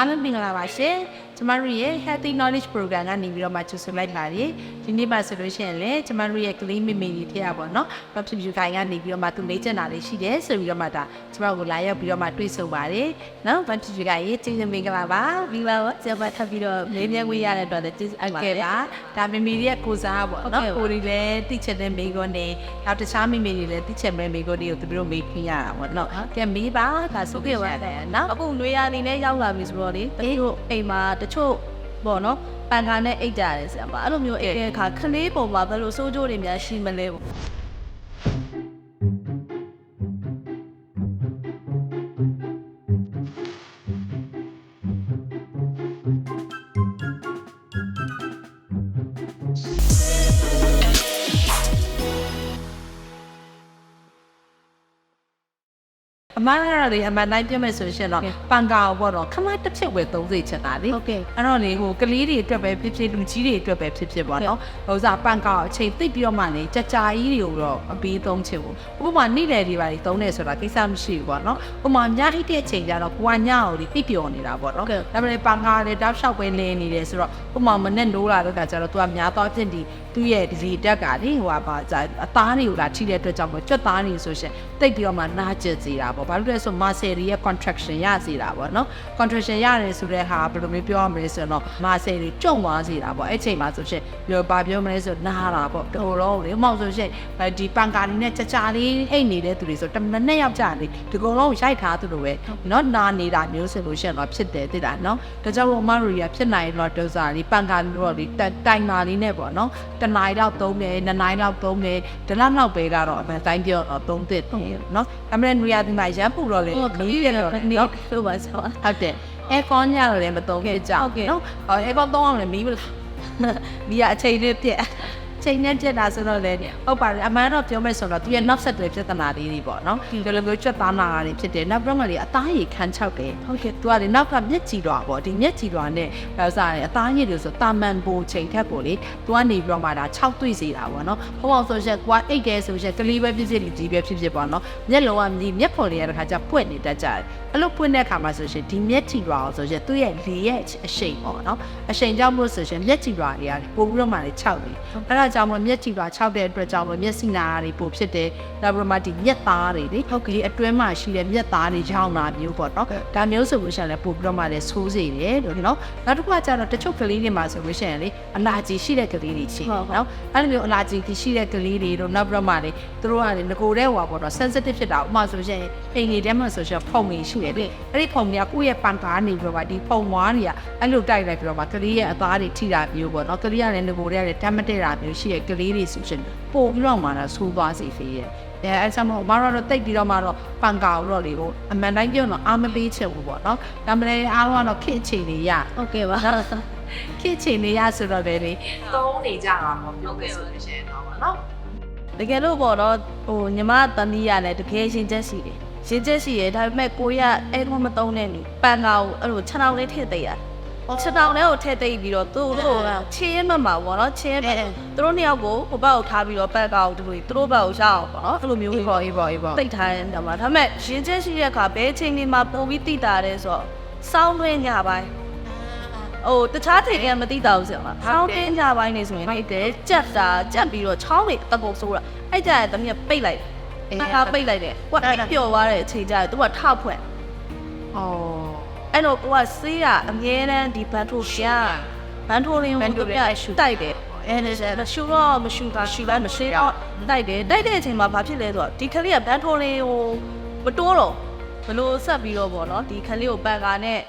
အားလုံးမင်္ဂလာပါရှင် ကျမတို့ရဲ့ Healthy Knowledge Program ကနေပြီးတော့မှကျူဆင်လိုက်ပါတယ်ဒီနေ့မှဆိုလို့ရှိရင်လည်းကျမတို့ရဲ့ကလေးမိမိတွေထည့်ရပါတော့။ Pop View ခိုင်ကနေပြီးတော့မှသူလေ့ကျင့်တာလေးရှိတယ်ဆိုပြီးတော့မှဒါကျမတို့ကိုလာရောက်ပြီးတော့မှတွေ့ဆုံပါတယ်နော် Pop View ခိုင်ရဲ့ကျေးဇူးမင်္ဂလာပါမင်္ဂလာပါဆရာမထပ်ပြီးတော့မေးမြန်းခွင့်ရတဲ့အတွက်လည်းကျေးဇူးအပ်ပါကဲတယ်ပါဒါမိမိရဲ့ကိုစားပေါ့နော်ဟုတ်ကဲ့ကိုတွေလည်းတိချက်တဲ့မိကွန်းနေနောက်တခြားမိမိတွေလည်းတိချက်မဲ့မိကွန်းတွေကိုသူတို့မေးခင်းရတာပေါ့နော်ကဲမေးပါဒါဆိုကြပါတယ်နော်အခုနွေရာအနေနဲ့ရောက်လာပြီဆိုတော့လေတချို့အိမ်မှာတချို့ပေါ့နော်ပန်ခါနဲ့အိတ်ကြတယ်ဆရာမအဲ့လိုမျိုးအိတ်တဲ့အခါခလေးပုံမှာဘယ်လိုစိုးကြိုးတွေများရှိမလဲပေါ့ အမှန်ကတော့လေအမှန်တိုင်းပြမယ်ဆိုရှင်တော့ပန်ကာပေါ့တော့ခမတစ်ဖြစ်ဝယ်သုံးစိတ်ချက်တာလေဟုတ်ကဲ့အဲ့တော့လေဟိုကလေးတွေအတွက်ပဲဖြစ်ဖြစ်လူကြီးတွေအတွက်ပဲဖြစ်ဖြစ်ပေါ့နော်ဟိုစားပန်ကာအချိန်သိပ်ပြီးတော့မှလေကြာကြာကြီးတွေကိုတော့အပေးသုံးချင်ဘူးဥပမာနေ့လယ်တွေပါလေသုံးနေဆိုတာကိစ္စမရှိဘူးပေါ့နော်ဥပမာညအိတ်တဲ့အချိန်ကျတော့ကိုကညအောင်လေသိပ်ပျော်နေတာပေါ့နော်ဒါပေမဲ့ပန်ကာလေတောက်လျှောက်ပဲလင်းနေတယ်ဆိုတော့ဥပမာမနဲ့နိုးလာတော့ကကျတော့သူကများတော့ဖြစ်ဒီသူ့ရဲ့ဒီတက်ကလေဟိုပါအသားတွေကိုလာထိတဲ့အတွက်ကြောင့်မို့ကြွက်သားနေဆိုရှင်တိတ်ပြီးတော့မှနားကျင်စေတာပဘာလို့လဲဆို muscle တွေရဲ့ contraction ရစေတာပေါ့နော် contraction ရတယ်ဆိုတဲ့ဟာဘယ်လိုမျိုးပြောရမလဲဆိုတော့ muscle တွေကျုံသွားစေတာပေါ့အဲ့ချိန်မှာဆိုရှင်ပြောဘာပြောမလဲဆိုနားတာပေါ့တော်တော့လေမောက်ဆိုရှင်ဒီပန်ကာနေနဲ့ကြကြလေးအိတ်နေတဲ့သူတွေဆိုတမနဲ့ယောက်ကြလေဒီကုံလုံးရိုက်ထားသူလိုပဲเนาะနာနေတာမျိုးဆိုလို့ရှင်တော့ဖြစ်တယ်တိတာเนาะဒါကြောင့်မို့အမတို့ရဖြစ်နိုင်တော့ဒေါစာလေးပန်ကာတော့လေတိုင်မာလေးနဲ့ပေါ့เนาะတနားရီတော့သုံးတယ်နှစ်နာရီတော့သုံးတယ်ဒီလောက်တော့ပဲကတော့အမှန်တိုင်းပြောတော့သုံးသစ်တယ်เนาะအမှန်နွေရဒီမှာ ရမ်းပူတော့လေမီးရတယ်တော့နေတော့လို့ပါဆိုဟုတ်တယ်အဲကွန်ညတော့လည်းမတုံးခဲ့ကြအောင်နော်အဲကွန်သုံးအောင်လည်းမီးမလားမီးရအချိန်နဲ့ပြက် ချိန်နဲ့ပြက်တာဆိုတော့လေဟုတ်ပါတယ်အမှန်တော့ပြောမယ်ဆိုတော့သူရဲ့နောက်ဆက်တွဲပြဿနာလေးတွေပေါ့နော်ဒီလိုမျိုးကြွက်သားနာတာတွေဖြစ်တယ်နောက်ပြီးတော့လေအသားရည်ခန်းချောက်တယ်ဟုတ်ကဲ့သူကလေနောက်ကမျက်ကြည်တော်ပေါ့ဒီမျက်ကြည်တော်နဲ့ဟောစားတယ်အသားရည်တွေဆိုတာမန်ပိုချိန်ထက်ကိုလေသူကနေပြီးတော့မှဒါ6တွေ့စေတာပေါ့နော်ဟိုအောင်ဆိုရက်ကွာအိတ်တယ်ဆိုရက်ကလေးပဲဖြစ်ဖြစ်လူကြီးပဲဖြစ်ဖြစ်ပေါ့နော်မျက်လုံးကမြည်မျက်ဖော်လေးရတဲ့ခါကျပွက်နေတတ်ကြတယ်အဲ့လိုပွက်တဲ့ခါမှာဆိုရှင်ဒီမျက်ကြည်တော်ဆိုရက်သူ့ရဲ့လေရဲ့အရှိန်ပေါ့နော်အရှိန်ကြောင့်မလို့ဆိုရှင်မျက်ကြည်တော်တွေကပို့ပြီးတော့မှလေ6တယ်အဲ့ဒါကြောင့်မလို့မျက်ကြည်တော်6တဲ့အတွက်ကြောင့်မလို့မျက်စိနာတွေပိုဖြစ်တယ်နောက်ပြီးတော့မှဒီမျက်သားတွေလေဟုတ်ကဲ့အတွင်းမှာရှိတဲ့မျက်သားတွေရောင်းတာမျိုးပေါ့နော်ဒါမျိုးဆိုလို့ရှိရင်လည်းပို့ပြီးတော့မှလေဆိုးစေတယ်လို့နော်နောက်တစ်ခုကကျတော့တချို့ကလေးတွေမှာဆိုလို့ရှိရင်လေအနာကြီးရှိတဲ့ကလေးတွေရှိတယ်နော်အဲ့လိုမျိုးအနာကြီးရှိတဲ့ကလေးတွေတို့နောက်ပြီးတော့မှလေသူတို့ကလေငကိုတဲ့ဟွာပေါ့တော့ sensitive ဖြစ်တာဥပမာဆိုရှင်အိမ်ကြီးထဲမှာဆိုရှင်ဖုံကြီးရှိတယ်လေအဲ့ဒီဖုံကြီးကကိုယ့်ရဲ့ပန်ကားနေပြီးတော့မှဒီဖုံဝါးတွေကအဲ့လိုတိုက်လိုက်ပြီးတော့မှကလေးရဲ့အသားတွေထိတာမျိုးပေါ့နော်ကလေးကလည်းငကိုတဲ့ကလည်းတမ်းမတည့်တာမျိုးရှိတဲ့ကလေးတွေဆိုရှင်ပို့ပြီးတော့မှတော့ဆိုးသွားစေဖေးရဲ့အဲအဲ့ဆောင်မမတော့တိတ်ပြီးတော့မှတော့ပန်ကာတော့လေကိုအမှန်တိုင်းပြောတော့အာမပေးချင်ဘူးပေါ့နော်ဒါမှလည်းအားလုံးကတော့ခင့်ချင်နေရဟုတ်ကဲ့ပါခင့်ချင်နေရဆိုတော့လေလေသုံးနေကြတာပေါ့ပြောမယ်ဆိုလို့ရှိရင်တော့ပေါ့နော်တကယ်လို့ပေါ့တော့ဟိုညီမတမီးရလည်းတကယ်ရှင်ချက်ရှိတယ်ရှင်ချက်ရှိရဒါပေမဲ့ကိုရအဲ့တော့မတုံးနဲ့နီပန်ကာကိုအဲ့လိုခြေထောက်လေးထည့်သိရ ဟောခြေထောက်လေးကိုထည့်သိပြီးတော့သူတို့ကချင်းရမမှာပေါ့နော်ချင်းသူတို့နှစ်ယောက်ကိုဟိုဘက်ကိုထားပြီးတော့ပန်ကာကိုသူတို့သူတို့ဘက်ကိုရှောက်ပေါ့နော်အဲ့လိုမျိုးအေးပေါ့အေးပေါ့အေးပေါ့တိတ်ထားရင်တော့မှာဒါပေမဲ့ရှင်ချက်ရှိတဲ့အခါဘဲချင်းလေးမှာပုံပြီးတိတာတယ်ဆိုတော့စောင်းတွင်းညပိုင်းဟိုတခြားချိန်ကမသိတာဘူးဆရာမစောင်းတွင်းညပိုင်းနေဆိုရင်ဟုတ်တယ်ကြက်တာကြက်ပြီးတော့ချောင်းတွေတကုတ်ဆိုးတာအဲ့ကြရတဲ့တမီးကပိတ်လိုက်တယ်အခါပိတ်လိုက်တယ်ကိုကအိပ်ပျော်သွားတဲ့အချိန်ကျရင်သူကထောက်ဖွင့်အော် အဲ့တော့ကိုကဆေးရအမြဲတမ်းဒီဘန်ထိုရှာဘန်ထိုလင်းကိုသူပြရှူတိုက်တယ်အဲ့ဒါဆိုရှူတော့မရှူတာရှူလိုက်မရှိတော့တိုက်တယ်တိုက်တဲ့အချိန်မှာဘာဖြစ်လဲဆိုတော့ဒီကလေးကဘန်ထိုလင်းကိုမတိုးတော့ဘလို့ဆက်ပြီးတော့ဗောနော်ဒီကလေးကိုပန်ကာနဲ့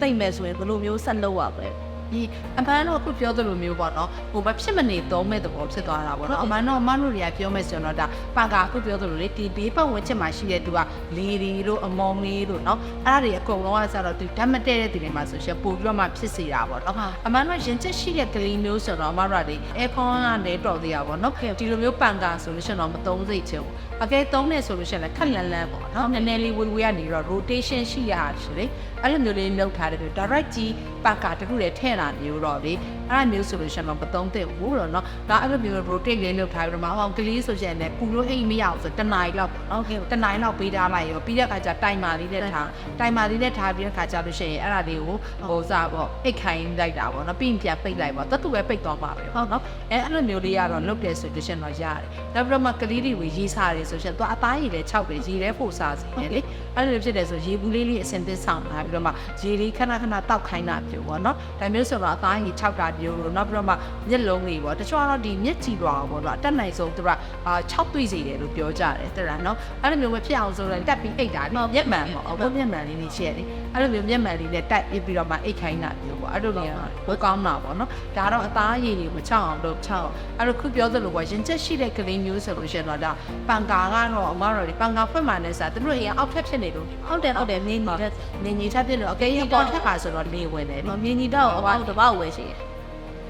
တိတ်မယ်ဆိုရင်ဘလို့မျိုးဆက်လုပ်ရမလဲ ဒီအမှန်တော့အခုပြောသလိုမျိုးပေါ့နော်ဟိုမဖြစ်မနေသုံးမဲ့သဘောဖြစ်သွားတာပေါ့နော်အမှန်တော့မတို့တွေကပြောမဲ့ဆိုတော့ဒါပန်ကာအခုပြောသလိုလေဒီဘေးပတ်ဝန်းကျင်မှာရှိတဲ့သူကလေဒီတို့အမောင်လေးတို့နော်အဲ့ဒါတွေအကုန်လုံးကစတော့သူဓာတ်မတည့်တဲ့သူတွေမှာဆိုရှင်ပို့ပြီးတော့မှဖြစ်စေတာပေါ့နော်အမှန်တော့ရင်ချက်ရှိတဲ့ကလေးမျိုးဆိုတော့မတို့ကလေအဲခွန်ကနေတော်သေးတာပေါ့နော်ဒီလိုမျိုးပန်ကာဆိုလို့ရှင်တော့မသုံးစိတ်ချင်ဘူးအကဲသုံးနေဆိုလို့ရှင်လည်းခက်လန်းလန်းပေါ့နော်နည်းနည်းလေးဝေးဝေးကနေတော့ rotation ရှိရတာရှိလေအဲ့လိုမျိုးလေးလုပ်ထားတယ် direct ကြီးပန်ကာတခုတည်းထည့်တာမျိုးတော့လေအဲ့ဒါမျိုးဆိုလို့ရှိရင်တော့မသုံးသင့်ဘူးတော့နော်ဒါအဲ့လိုမျိုး rotate လေးလုပ်ထားပြီးတော့မှအောင်ကလေးဆိုရင်လည်းပူလို့အိတ်မရအောင်ဆိုတနားရီလောက်ပေါ့နော် โอเค တနားရီလောက်ပေးထားလိုက်ရောပြီးတဲ့အခါကျတိုင်မာလေးနဲ့ထားတိုင်မာလေးနဲ့ထားပြီးတဲ့အခါကျလို့ရှိရင်အဲ့ဒါလေးကိုဟိုစားပေါ့အိတ်ခိုင်းလိုက်တာပေါ့နော်ပြီးရင်ပြန်ပိတ်လိုက်ပေါ့တတ်တူပဲပိတ်သွားပါပဲဟုတ်နော်အဲအဲ့လိုမျိုးလေးကတော့လုပ်တယ်ဆိုလို့ရှိရင်တော့ရတယ်နောက်ပြီးတော့မှကလေးတွေကိုရေးစားတယ်ဆိုရှင်သူအသားရည်လည်း6တယ်ရေလည်းပို့စားစီတယ်လေအဲ့လိုဖြစ်တယ်ဆိုရေဘူးလေးလေးအစင်သစ်ဆောင်လာပြီးတော့မှရေလေးခဏခဏတောက်ခိုင်းတာမျိုးပေါ့နော်ဒါမျိုး ဆိုတော့အသားရည်6တာမျိုးလို့နောက်ပြီးတော့မှမျက်လုံးလေးပေါ့တချို့ကတော့ဒီမျက်ကြည့်သွားပေါ့နော်အတက်နိုင်ဆုံးသူကအာ6တွေ့စေတယ်လို့ပြောကြတယ်တဲ့လားနော်အဲ့လိုမျိုးပဲဖြစ်အောင်ဆိုတော့တက်ပြီးအိတ်တာနော်မျက်မှန်ပေါ့အခုမျက်မှန်လေးနေရှိရတယ်အဲ့လိုမျိုးမျက်မှန်လေးနဲ့တက်ပြီးတော့မှအိတ်ခိုင်းတာမျိုးပေါ့အဲ့လိုလေးကတော့ဝတ်ကောင်းတာပေါ့နော်ဒါတော့အသားရည်တွေမချောင်းအောင်လို့ချောင်းအဲ့လိုခုပြောသလိုပေါ့ရင်ချက်ရှိတဲ့ကလေးမျိုးဆိုလို့ရှိရင်တော့ဒါပန်ကာကတော့အမတို့ဒီပန်ကာဖွင့်မှန်းနဲ့စားသူတို့အရင်အောက်ထက်ဖြစ်နေလို့ဟုတ်တယ်ဟုတ်တယ်မြင်းညီတက်နေညီထပ်ဖြစ်လို့အကယ်၍ပေါ်ထက်ပါဆိုတော့လေဝင်တယ်မမြင်းညီတော့အပေါက်တစ်ပေါက်ဝယ်ရှိတယ်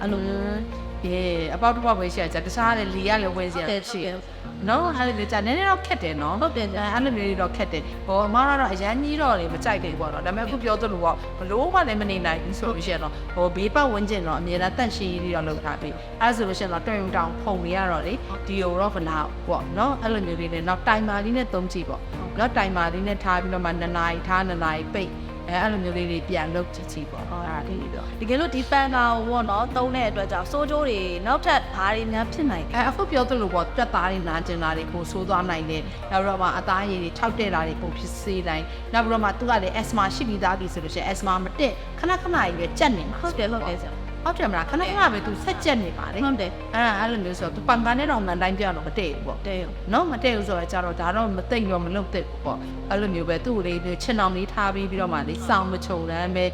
အဲ့လိုအေးအပေါက်တစ်ပေါက်ပဲရှိရကြတခြားလည်းလီရလည်းဝင်စီရတက်ရှိတယ်နော်အဲ့လိုကြာနည်းနည်းတော့ခက်တယ်နော်ဟုတ်တယ်အဲ့လိုမျိုးတွေတော့ခက်တယ်ဟောအမကတော့အရန်ကြီးတော့လေမကြိုက်တယ်ပေါ့နော်ဒါပေမဲ့အခုပြောသလိုပေါ့ဘလို့မှလည်းမနေနိုင်ဘူးဆိုလို့ရှိရင်တော့ဟိုဘေးပတ်ဝန်းကျင်တော့အမြဲတမ်းတန့်ရှင်းရေးတော့လုပ်ထားပြီအဲ့ဒါဆိုလို့ရှိရင်တော့တွင်တောင်ဖုန်နေရတော့လေဒီဟိုတော့ဖနာပေါ့နော်အဲ့လိုမျိုးလေးနဲ့နောက်တိုင်မာလေးနဲ့သုံးကြည့်ပေါ့နော်တိုင်မာလေးနဲ့ထားပြီးတော့မှ2နာရီထား2နာရီပိတ် အဲအဲ့လိုမျိုးလေးတွေပြန်လုပ်ကြည့်ကြည့်ပေါ့ဟုတ်အဲ့ဒါလေးတော့တကယ်လို့ဒီပန်ကာကိုပေါ့နော်သုံးတဲ့အတွက်ကြောင့်စိုးကျိုးတွေနောက်ထပ်ဘာတွေများဖြစ်နိုင်လဲအဲအခုပြောသလိုပေါ့တက်သားတွေနာကျင်တာတွေပိုဆိုးသွားနိုင်တယ်နောက်ပြီးတော့မှအသားရည်တွေထောက်တဲ့တာတွေပိုဖြစ်စေနိုင်နောက်ပြီးတော့မှသူကလည်း asthma ရှိပြီးသားပြီဆိုလို့ရှိရင် asthma မတက်ခဏခဏကြီးပဲကြက်နေမှာဟုတ်တယ်ဟုတ်တယ်ဆရာ ဟုတ်တယ်မလားခဏခဏပဲသူဆက်ကြက်နေပါလေဟုတ်တယ်အဲ့ဒါအဲ့လိုမျိုးဆိုတော့သူပန်ကန်နဲ့တော့မှန်တိုင်းပြောတော့မတည့်ဘူးပေါ့တဲ့နော်မတည့်ဘူးဆိုတော့ကြတော့ဒါတော့မသိမ့်တော့မလုပ်တဲ့ဘူးပေါ့အဲ့လိုမျိုးပဲသူ့ကိုလေးချင်အောင်လေးထားပြီးပြီးတော့မှလေးစောင်းမချုံတမ်းပဲ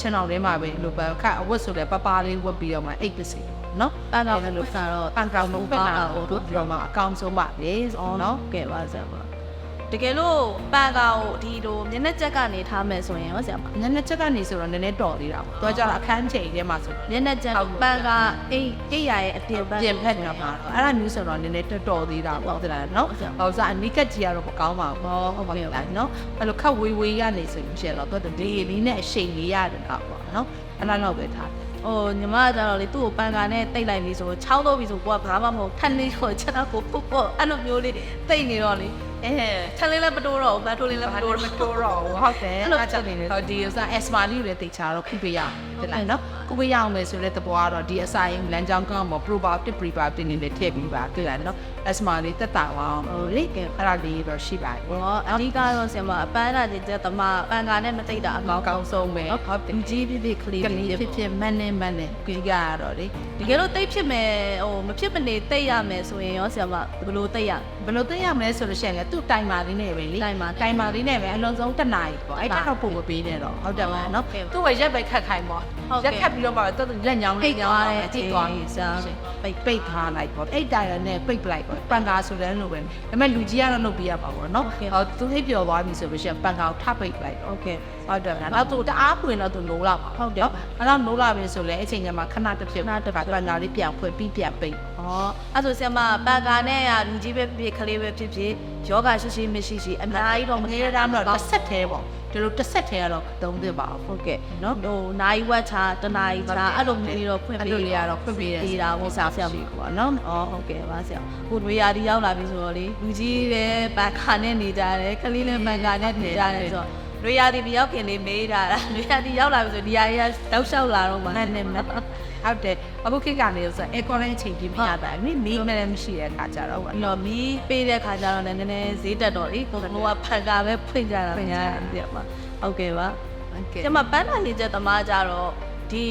ချင်အောင်လေးမှာပဲလို့ပဲခက်အဝတ်ဆိုလည်းပပလေးဝတ်ပြီးတော့မှအိတ်ပစီနော်ပန်ကာကိုလို့ဆိုတော့ပန်ကောင်လုံးဖက်တာကိုတို့ပြောမှာအကောင်းဆုံးပါလေအော်နော်ကဲပါဆရာပါ တကယ်လို့ပန်ကာကိုဒီလိုမျက်နှာချက်ကနေထားမယ်ဆိုရင်ရောဆရာမနည်းနည်းချက်ကနေဆိုတော့နည်းနည်းတော်သေးတာပေါ့သူကကြတော့အခန်းချိန်ထဲမှာဆိုမျက်နှာချက်ဟုတ်ကဲ့ပန်ကာအိတ်အိတ်ရရဲ့အပြင်ဘက်ပြင်ဖက်နေတာပါတော့အဲ့ဒါမျိုးဆိုတော့နည်းနည်းတော်တော်သေးတာပေါ့ဟုတ်လားနော်ဟုတ်ကဲ့ဟောစားအနိကက်ကြီးကတော့မကောင်းပါဘူးဟုတ်ပါလားနော်အဲ့လိုခက်ဝေးဝေးကနေဆိုရင်ရှယ်တော့သူကဒေလေးနဲ့အရှိန်လေးရတယ်တော့ပေါ့နော်အဲ့ဒါတော့ပဲထားဟိုညီမကကြတော့လေသူ့ကိုပန်ကာနဲ့တိတ်လိုက်ပြီဆိုချောင်းတော့ပြီဆိုကိုကဘာမှမဟုတ်ထန်နေတော့ချက်တော့ကိုပုတ်ပုတ်အဲ့လိုမျိုးလေးတိတ်နေတော့လေ အဲထန်လေးလည်းမတိုးတော့ဘူးဘတ်ထိုးလေးလည်းမတိုးတော့မတိုးတော့ဘူးဟုတ်တယ်အဲ့လိုအဲ့ချက်ကြောင့်နေတယ်ဟောဒီဥစား asthma လေးကိုလည်းတိတ်ချတော့ခုပေးရအောင်ဟုတ်လားနော်ခုပေးရအောင်မယ်ဆိုတဲ့သဘောကတော့ဒီအစာရင်လမ်းကြောင်းကောင်းပေါ့ probiotic prebiotic နေလည်းထည့်ပြီးပါတွေ့လားနော် asthma လေးတက်တာအောင်ဟိုလေကဲအဲ့ဒါလေးတော့ရှိပါတယ်ဟောအဓိကတော့ဆင်မအပန်းလာတဲ့ကျက်သမားပန်ကာနဲ့မတိတ်တာအကောင်းကောင်းဆုံးပဲဟုတ်တယ်ကြီးပြပြကလေးကလေးဖြစ်ဖြစ်မန်းနေမန်းနေကြီးကြရတော့လေတကယ်လို့တိတ်ဖြစ်မယ်ဟိုမဖြစ်မနေတိတ်ရမယ်ဆိုရင်ရောဆရာမဘယ်လိုတိတ်ရဘယ်လိုသိရမလဲဆိုလို့ရှိရင်လည်းသူ့တိုင်မာလေးနဲ့ပဲလေတိုင်မာတိုင်မာလေးနဲ့ပဲအလုံးစုံတစ်နာရီပေါ့အဲ့ဒါတော့ပုံမပေးနဲ့တော့ဟုတ်တယ်မလားနော်သူ့ဝရက်ပဲခတ်ခိုင်းပေါ့ရက်ခတ်ပြီးတော့မှတော့လက်ညောင်းလေးညောင်းတယ်အကြည့်သွား စား ပိတ်ပိတ်ထားလိုက်ပေါ့အဲ့တိုင်ရနဲ့ပိတ်ပလိုက်ပေါ့ပန်ကာဆိုတဲ့လိုပဲဒါပေမဲ့လူကြီးကတော့လုပ်ပြရပါဘောနော်ဟောသူဟိတ်ပြော်သွားပြီဆိုလို့ရှိရင်ပန်ကာကိုထပ်ပိတ်လိုက် โอเค ဟုတ်တယ်ဗျာနောက်သူတအားပွင့်တော့သူနိုးလာပါဟုတ်တယ်အဲ့တော့နိုးလာပြီဆိုလဲအချိန်ကမှခဏတစ်ဖြစ်ခဏတစ်ပတ်ပန်ကာလေးပြန်ဖွင့်ပြီးပြန်ပိတ် ဟောအဲ့ဆိုဆရာမပန်ကာနဲ့ကလူကြီးပဲဖြစ်ဖြစ်ကလေးပဲဖြစ်ဖြစ်ယောဂရှိရှိမရှိရှိအများကြီးတော့မ ငယ်ရမ်းတော့တစ်ဆက်သေးပေါ့ ဒီလိုတစ်ဆက်သေးကတော့သုံးသင့်ပါဘူးဟုတ်ကဲ့နော်ဟိုနိုင်ဝက်ချာတနာရီချာအဲ့လိုမျိုးတော့ဖွင့်အဲ့ပေးလိုလေးကတော့ဖွင့်ပေးတယ်ပေးတာပေါ့ဆရာဆရာမပေါ့နော်အော်ဟုတ်ကဲ့ပါဆရာဟိုတွေရာဒီရောက်လာပြီဆိုတော့လေလူကြီးလည်းပန်ကာနဲ့နေကြတယ်ကလေးလည်းပန်ကာနဲ့နေကြတယ်ဆိုတော့တွေရာဒီမရောက်ခင်လေးမေးတာလားတွေရာဒီရောက်လာပြီဆိုဒီဟာကြီးကတောက်လျှောက်လာတော့မှနဲ့နဲ့နဲ့ ဟုတ်တယ်အခုခေတ်ကနေဆိုအဲကော်လည်းအချိန်ပြမရတာမိမီးလည်းမရှိတဲ့အခါကြတော့အဲ့တော့မီးပေးတဲ့ခါကျတော့လည်းနည်းနည်းဈေးတက်တော့လေကိုကကဖန်ကာပဲဖွင့်ကြတာဖွင့်ကြတယ်မှာဟုတ်ကဲ့ပါဟုတ်ကဲ့ကျမပန်းလာနေချက်သမားကြတော့ဒီ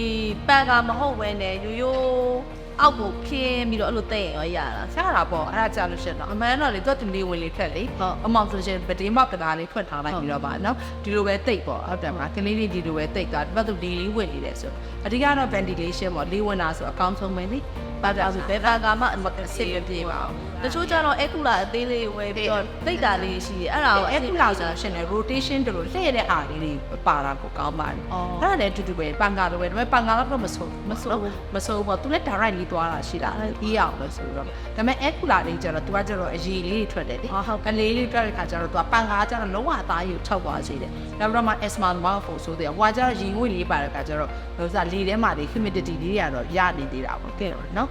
ပန်ကာမဟုတ်ဘဲနဲ့ရိုးရိုး အောက်ကိုခင်းပြီးတော့အဲ့လိုတဲ့ရောရတာဆရာတာပေါ့အဲ့ဒါကြာလို့ရှိရင်တော့အမှန်တော့လေသူကတမီဝင်လေးထက်လေဟုတ်အမောင်ဆိုရှင်ဗတိမပဒါလေးဖွင့်ထားလိုက်ပြီးတော့ပါနော်ဒီလိုပဲတိတ်ပေါ့ဟုတ်တယ်မလားကလေးလေးဒီလိုပဲတိတ်သွားဒီဘက်သူဒီလေးဝင်နေတယ်ဆိုအဓိကတော့ ventilation ပေါ့လေးဝင်တာဆိုအကောင်းဆုံးပဲလေ ပါတာဆိုဘယ်ဘာကမှအမကဆေးရပြေပါအောင်တချို့ကျတော့အကူလာအသေးလေးဝယ်ပြီးတော့တိတ်တာလေးရှိတယ်အဲ့ဒါကိုအဲ့ဒီလောက်ဆိုရှင်လေ rotation တို့လို့လှည့်ရတဲ့အားလေးတွေပါတာကိုကောင်းပါတယ်အော်အဲ့ဒါလည်းအတူတူပဲပန်ကာလိုပဲဒါပေမဲ့ပန်ကာတော့မဆိုးမဆိုးမဆိုးပေါ့သူလည်း direct လေးသွားတာရှိတာဒီအောင်လို့ဆိုတော့ဒါပေမဲ့အဲ့ကူလာလေးကျတော့ तू ကကျတော့အရည်လေးတွေထွက်တယ်လေဟုတ်ဟုတ်ကလေးလေးထွက်တဲ့ခါကျတော့ तू ကပန်ကာကျတော့လုံးဝအသားကြီးကိုထောက်သွားစေတယ်နောက်ပြီးတော့မှ asthma မောက်ဖို့ဆိုတယ်ဟွာကျတော့ရီငွေလေးပါတဲ့ခါကျတော့ဟိုစားလေထဲမှာလေ humidity လေးတွေကတော့ရနေသေးတာပေါ့ကဲနော်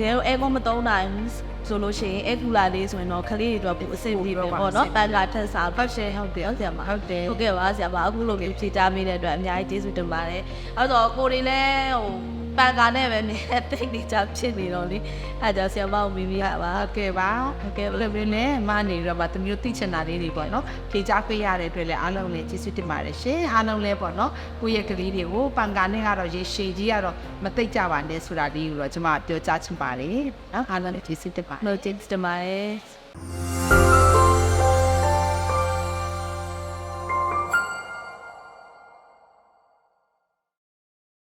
ကဲတော့အဲကောမသုံးနိုင်ဆိုလို့ရှိရင်အကူလာလေးဆိုရင်တော့ခလေးတွေတော့ပူအဆင်ပြေတယ်ပေါ့နော်တန်လာထက်စားဖတ်ရှယ်ဟုတ်တယ်ဟုတ်တယ်မှာဟုတ်တယ်ဟုတ်ကဲ့ပါဆရာမအခုလိုမျိုးဖြေချပေးတဲ့အတွက်အများကြီးကျေးဇူးတင်ပါတယ်အဲ့တော့ကိုတွေလည်းဟို ပန်ကာနဲ့ပဲနေတိတ်နေကြဖြစ်နေတော့လေအဲ့ကြောင့်ဆရာမကိုမိမိရပါဟုတ်ကဲ့ပါဟုတ်ကဲ့ဘယ်လိုမျိုးလဲမနေတော့ပါတမျိုးသိချင်တာလေးတွေပေါ့နော်ဖြေချပေးရတဲ့အတွက်လည်းအားလုံးလည်းကျေးဇူးတင်ပါတယ်ရှင်အားလုံးလည်းပေါ့နော်ကိုယ့်ရဲ့ကလေးတွေကိုပန်ကာနဲ့ကတော့ရေရှည်ကြီးကတော့မသိကြပါနဲ့ဆိုတာလေးကိုတော့ကျွန်မပြောကြားချင်ပါတယ်နော်အားလုံးလည်းကျေးဇူးတင်ပါတယ်လို့ကျေးဇူးတင်ပါတယ်